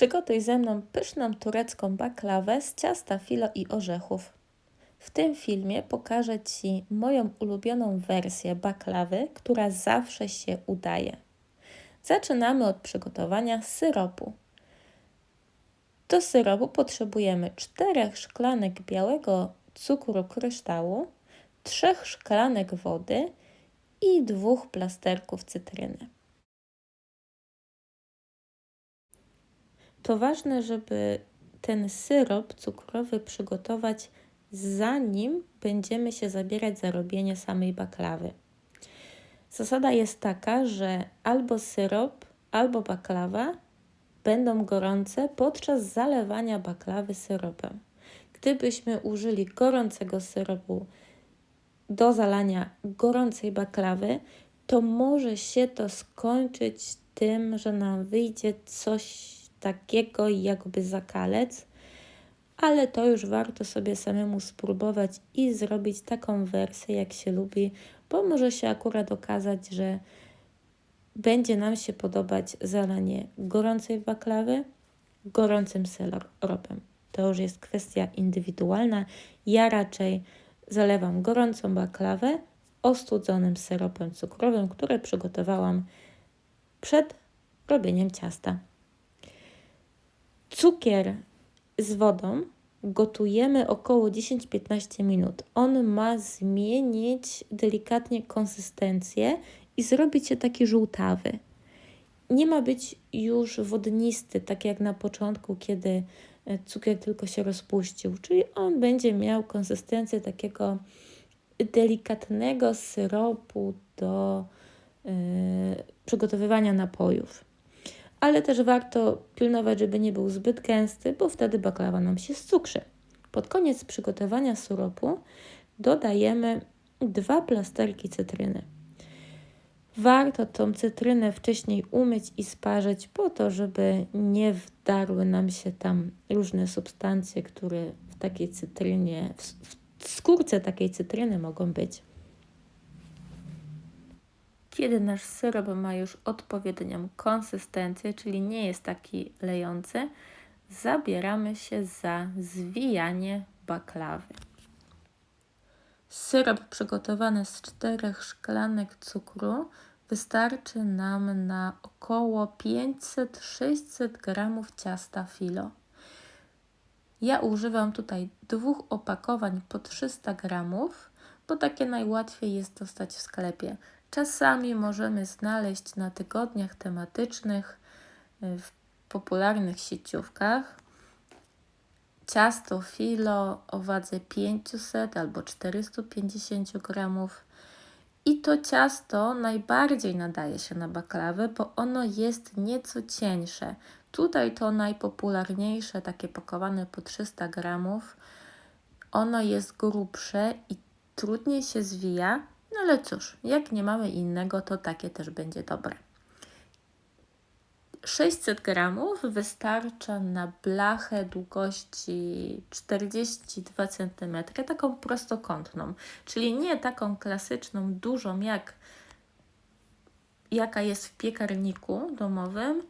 Przygotuj ze mną pyszną turecką baklawę z ciasta filo i orzechów. W tym filmie pokażę Ci moją ulubioną wersję baklawy, która zawsze się udaje. Zaczynamy od przygotowania syropu. Do syropu potrzebujemy 4 szklanek białego cukru kryształu, 3 szklanek wody i dwóch plasterków cytryny. To ważne, żeby ten syrop cukrowy przygotować zanim będziemy się zabierać za robienie samej baklawy. Zasada jest taka, że albo syrop, albo baklawa będą gorące podczas zalewania baklawy syropem. Gdybyśmy użyli gorącego syropu do zalania gorącej baklawy, to może się to skończyć tym, że nam wyjdzie coś takiego jakby zakalec, ale to już warto sobie samemu spróbować i zrobić taką wersję, jak się lubi, bo może się akurat okazać, że będzie nam się podobać zalanie gorącej baklawy gorącym syropem. To już jest kwestia indywidualna. Ja raczej zalewam gorącą baklawę ostudzonym syropem cukrowym, który przygotowałam przed robieniem ciasta. Cukier z wodą gotujemy około 10-15 minut. On ma zmienić delikatnie konsystencję i zrobić się taki żółtawy. Nie ma być już wodnisty, tak jak na początku, kiedy e, cukier tylko się rozpuścił, czyli on będzie miał konsystencję takiego delikatnego syropu do yy, przygotowywania napojów ale też warto pilnować, żeby nie był zbyt gęsty, bo wtedy baklawa nam się cukrzy. Pod koniec przygotowania syropu dodajemy dwa plasterki cytryny. Warto tą cytrynę wcześniej umyć i sparzyć po to, żeby nie wdarły nam się tam różne substancje, które w takiej cytrynie, w skórce takiej cytryny mogą być. Kiedy nasz syrop ma już odpowiednią konsystencję, czyli nie jest taki lejący, zabieramy się za zwijanie baklawy. Syrop przygotowany z czterech szklanek cukru wystarczy nam na około 500-600 g ciasta filo. Ja używam tutaj dwóch opakowań po 300 g, bo takie najłatwiej jest dostać w sklepie. Czasami możemy znaleźć na tygodniach tematycznych y, w popularnych sieciówkach ciasto filo o wadze 500 albo 450 gramów. I to ciasto najbardziej nadaje się na baklawę, bo ono jest nieco cieńsze. Tutaj to najpopularniejsze, takie pakowane po 300 gramów. Ono jest grubsze i trudniej się zwija, no ale cóż, jak nie mamy innego, to takie też będzie dobre. 600 gramów wystarcza na blachę długości 42 cm, taką prostokątną, czyli nie taką klasyczną, dużą jak jaka jest w piekarniku domowym,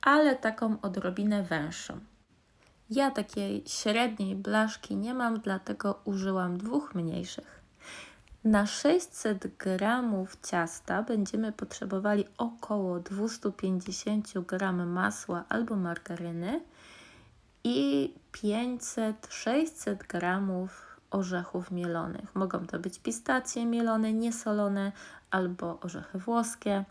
ale taką odrobinę węższą. Ja takiej średniej blaszki nie mam, dlatego użyłam dwóch mniejszych. Na 600 gramów ciasta będziemy potrzebowali około 250 g masła albo margaryny i 500-600 gramów orzechów mielonych. Mogą to być pistacje mielone, niesolone albo orzechy włoskie.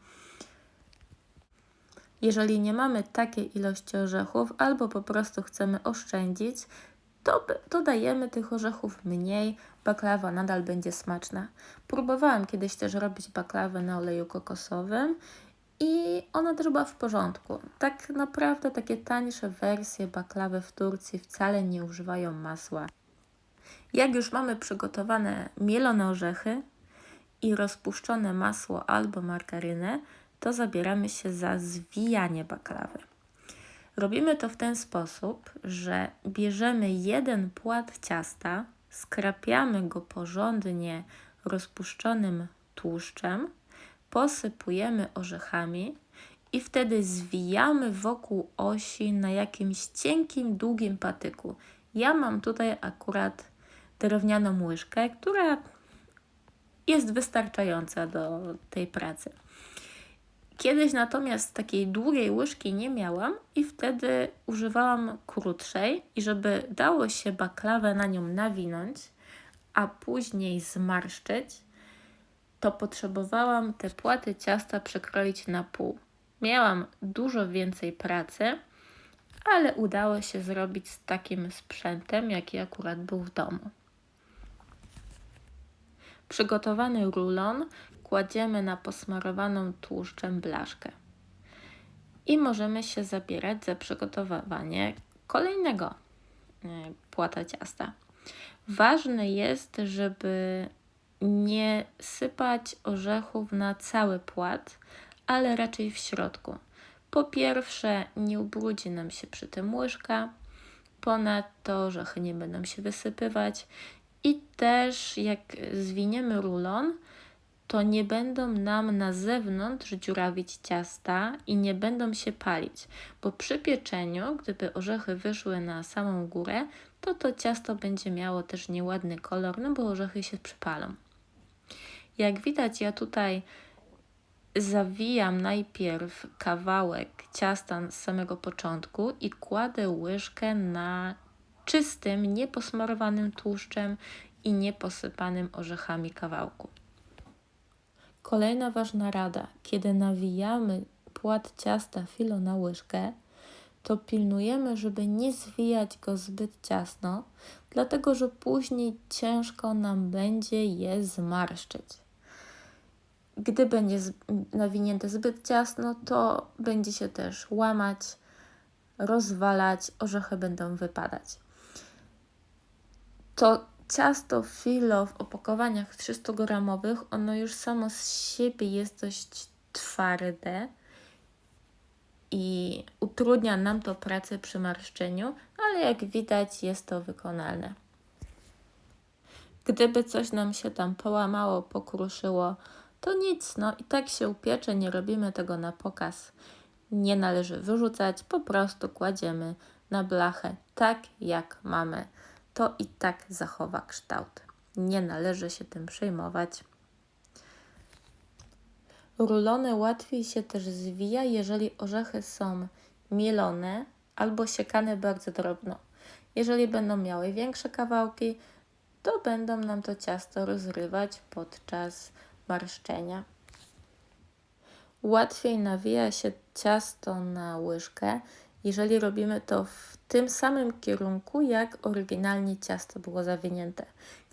Jeżeli nie mamy takiej ilości orzechów albo po prostu chcemy oszczędzić, to dodajemy tych orzechów mniej, baklawa nadal będzie smaczna. Próbowałam kiedyś też robić baklawę na oleju kokosowym i ona też była w porządku. Tak naprawdę takie tańsze wersje baklawy w Turcji wcale nie używają masła. Jak już mamy przygotowane mielone orzechy i rozpuszczone masło albo margarynę, to zabieramy się za zwijanie baklawy. Robimy to w ten sposób, że bierzemy jeden płat ciasta, skrapiamy go porządnie rozpuszczonym tłuszczem, posypujemy orzechami i wtedy zwijamy wokół osi na jakimś cienkim, długim patyku. Ja mam tutaj akurat drewnianą łyżkę, która jest wystarczająca do tej pracy. Kiedyś natomiast takiej długiej łyżki nie miałam i wtedy używałam krótszej i żeby dało się baklawę na nią nawinąć, a później zmarszczyć, to potrzebowałam te płaty ciasta przekroić na pół. Miałam dużo więcej pracy, ale udało się zrobić z takim sprzętem, jaki akurat był w domu. Przygotowany rulon kładziemy na posmarowaną tłuszczem blaszkę. I możemy się zabierać za przygotowywanie kolejnego e, płata ciasta. Ważne jest, żeby nie sypać orzechów na cały płat, ale raczej w środku. Po pierwsze, nie ubrudzi nam się przy tym łyżka, ponadto orzechy nie będą się wysypywać i też jak zwiniemy rulon, to nie będą nam na zewnątrz dziurawić ciasta i nie będą się palić, bo przy pieczeniu, gdyby orzechy wyszły na samą górę, to to ciasto będzie miało też nieładny kolor, no bo orzechy się przypalą. Jak widać, ja tutaj zawijam najpierw kawałek ciasta z samego początku i kładę łyżkę na czystym, nieposmarowanym tłuszczem i nieposypanym orzechami kawałku. Kolejna ważna rada, kiedy nawijamy płat ciasta filo na łyżkę, to pilnujemy, żeby nie zwijać go zbyt ciasno, dlatego że później ciężko nam będzie je zmarszczyć. Gdy będzie nawinięte zbyt ciasno, to będzie się też łamać, rozwalać, orzechy będą wypadać. To ciasto filo w opakowaniach 300-gramowych, ono już samo z siebie jest dość twarde i utrudnia nam to pracę przy marszczeniu, ale jak widać jest to wykonalne. Gdyby coś nam się tam połamało, pokruszyło, to nic, no i tak się upiecze, nie robimy tego na pokaz. Nie należy wyrzucać, po prostu kładziemy na blachę tak jak mamy to i tak zachowa kształt. Nie należy się tym przejmować. Rulony łatwiej się też zwija, jeżeli orzechy są mielone albo siekane bardzo drobno. Jeżeli będą miały większe kawałki, to będą nam to ciasto rozrywać podczas marszczenia. Łatwiej nawija się ciasto na łyżkę, jeżeli robimy to w tym samym kierunku, jak oryginalnie ciasto było zawinięte.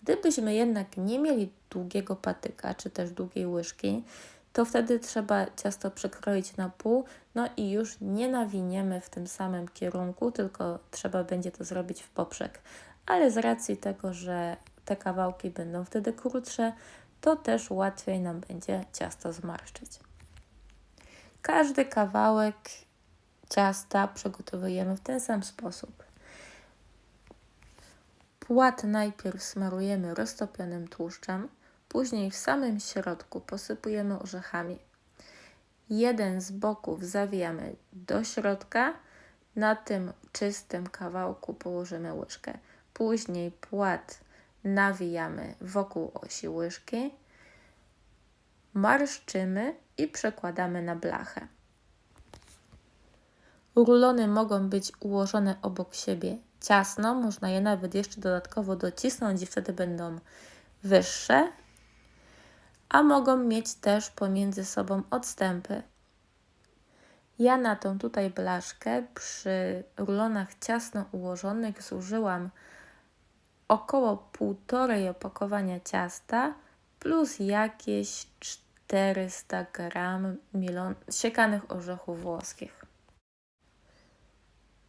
Gdybyśmy jednak nie mieli długiego patyka, czy też długiej łyżki, to wtedy trzeba ciasto przekroić na pół, no i już nie nawiniemy w tym samym kierunku, tylko trzeba będzie to zrobić w poprzek. Ale z racji tego, że te kawałki będą wtedy krótsze, to też łatwiej nam będzie ciasto zmarszczyć. Każdy kawałek ciasta przygotowujemy w ten sam sposób. Płat najpierw smarujemy roztopionym tłuszczem, później w samym środku posypujemy orzechami. Jeden z boków zawijamy do środka, na tym czystym kawałku położymy łyżkę. Później płat nawijamy wokół osi łyżki, marszczymy i przekładamy na blachę. Rulony mogą być ułożone obok siebie ciasno, można je nawet jeszcze dodatkowo docisnąć i wtedy będą wyższe, a mogą mieć też pomiędzy sobą odstępy. Ja na tą tutaj blaszkę przy rulonach ciasno ułożonych zużyłam około półtorej opakowania ciasta plus jakieś 400 gram siekanych orzechów włoskich.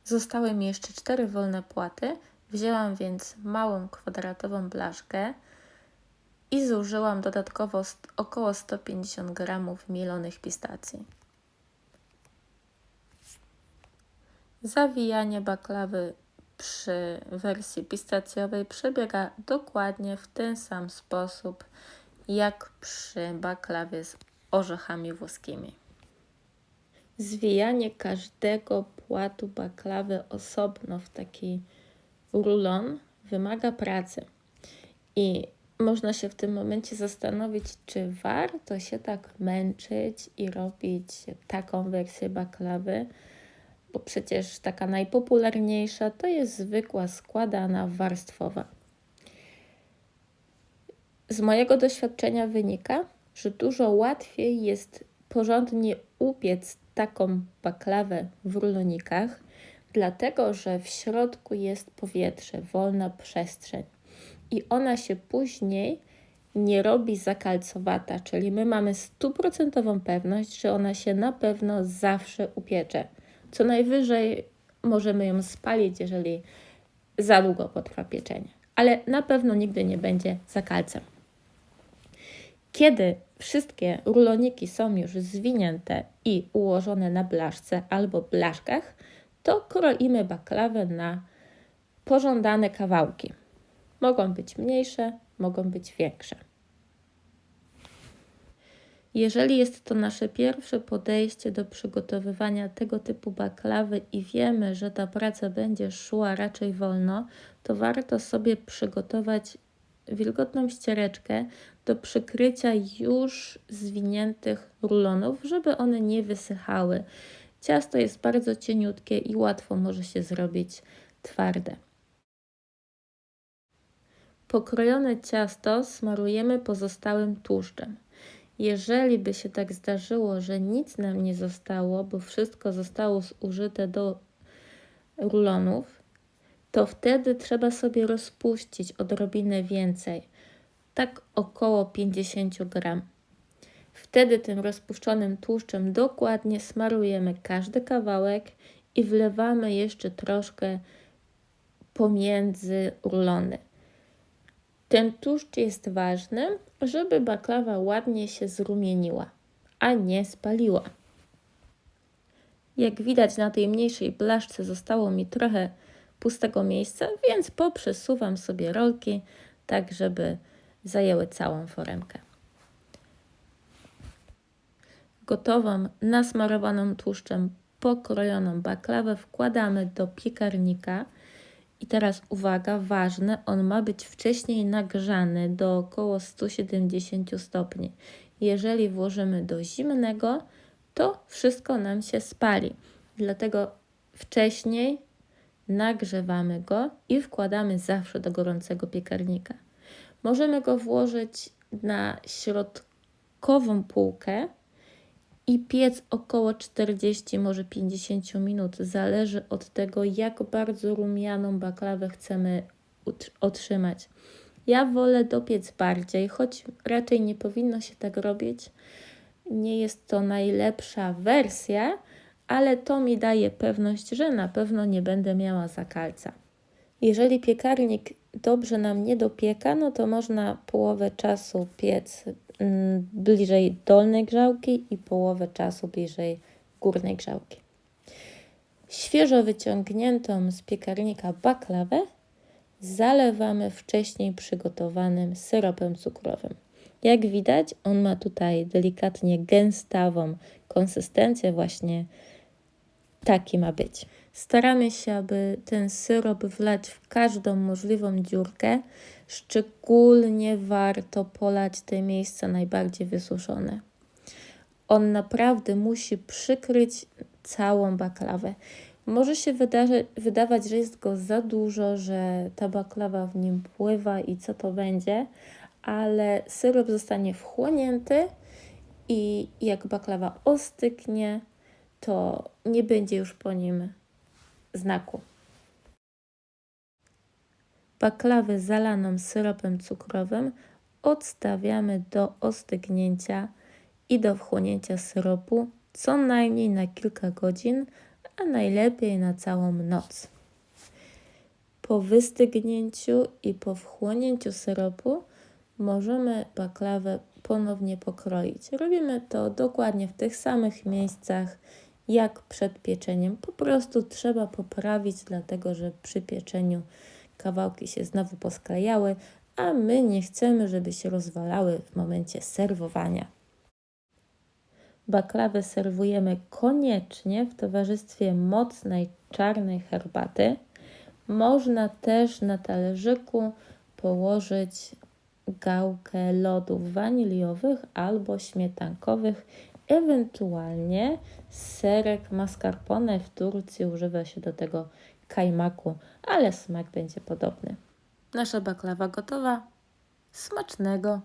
Zostały mi jeszcze cztery wolne płaty. Wzięłam więc małą kwadratową blaszkę i zużyłam dodatkowo około 150 g mielonych pistacji. Zawijanie baklawy przy wersji pistacjowej przebiega dokładnie w ten sam sposób jak przy baklawie z orzechami włoskimi. Zwijanie każdego płatu baklawy osobno w taki rulon wymaga pracy. I można się w tym momencie zastanowić, czy warto się tak męczyć i robić taką wersję baklawy, bo przecież taka najpopularniejsza to jest zwykła składana warstwowa. Z mojego doświadczenia wynika, że dużo łatwiej jest porządnie upiec taką baklawę w rulonikach, dlatego że w środku jest powietrze, wolna przestrzeń i ona się później nie robi zakalcowata, czyli my mamy stuprocentową pewność, że ona się na pewno zawsze upiecze. Co najwyżej możemy ją spalić, jeżeli za długo potrwa pieczenie, ale na pewno nigdy nie będzie zakalcem. Kiedy wszystkie ruloniki są już zwinięte i ułożone na blaszce albo blaszkach, to kroimy baklawę na pożądane kawałki. Mogą być mniejsze, mogą być większe. Jeżeli jest to nasze pierwsze podejście do przygotowywania tego typu baklawy i wiemy, że ta praca będzie szła raczej wolno, to warto sobie przygotować wilgotną ściereczkę do przykrycia już zwiniętych rulonów, żeby one nie wysychały. Ciasto jest bardzo cieniutkie i łatwo może się zrobić twarde. Pokrojone ciasto smarujemy pozostałym tłuszczem. Jeżeli by się tak zdarzyło, że nic nam nie zostało, bo wszystko zostało zużyte do rulonów, to wtedy trzeba sobie rozpuścić odrobinę więcej, tak około 50 gram. Wtedy tym rozpuszczonym tłuszczem dokładnie smarujemy każdy kawałek i wlewamy jeszcze troszkę pomiędzy rulony. Ten tłuszcz jest ważny, żeby baklawa ładnie się zrumieniła, a nie spaliła. Jak widać na tej mniejszej blaszce zostało mi trochę pustego miejsca, więc poprzesuwam sobie rolki, tak żeby zajęły całą foremkę. Gotową, nasmarowaną tłuszczem pokrojoną baklawę wkładamy do piekarnika. I teraz uwaga, ważne, on ma być wcześniej nagrzany do około 170 stopni. Jeżeli włożymy do zimnego, to wszystko nam się spali. Dlatego wcześniej nagrzewamy go i wkładamy zawsze do gorącego piekarnika. Możemy go włożyć na środkową półkę i piec około 40, może 50 minut. Zależy od tego, jak bardzo rumianą baklawę chcemy otrzymać. Ja wolę dopiec bardziej, choć raczej nie powinno się tak robić. Nie jest to najlepsza wersja, ale to mi daje pewność, że na pewno nie będę miała zakalca. Jeżeli piekarnik dobrze nam nie dopieka, no to można połowę czasu piec mm, bliżej dolnej grzałki i połowę czasu bliżej górnej grzałki. Świeżo wyciągniętą z piekarnika baklawę zalewamy wcześniej przygotowanym syropem cukrowym. Jak widać, on ma tutaj delikatnie gęstawą konsystencję, właśnie taki ma być. Staramy się, aby ten syrop wlać w każdą możliwą dziurkę. Szczególnie warto polać te miejsca najbardziej wysuszone. On naprawdę musi przykryć całą baklawę. Może się wydarzy, wydawać, że jest go za dużo, że ta baklawa w nim pływa i co to będzie, ale syrop zostanie wchłonięty i jak baklawa ostygnie, to nie będzie już po nim znaku. Baklawę zalaną syropem cukrowym odstawiamy do ostygnięcia i do wchłonięcia syropu co najmniej na kilka godzin, a najlepiej na całą noc. Po wystygnięciu i po wchłonięciu syropu możemy baklawę ponownie pokroić. Robimy to dokładnie w tych samych miejscach jak przed pieczeniem. Po prostu trzeba poprawić, dlatego że przy pieczeniu kawałki się znowu posklejały, a my nie chcemy, żeby się rozwalały w momencie serwowania. Baklawę serwujemy koniecznie w towarzystwie mocnej czarnej herbaty. Można też na talerzyku położyć gałkę lodów waniliowych albo śmietankowych, ewentualnie serek mascarpone. W Turcji używa się do tego kajmaku, ale smak będzie podobny. Nasza baklawa gotowa. Smacznego!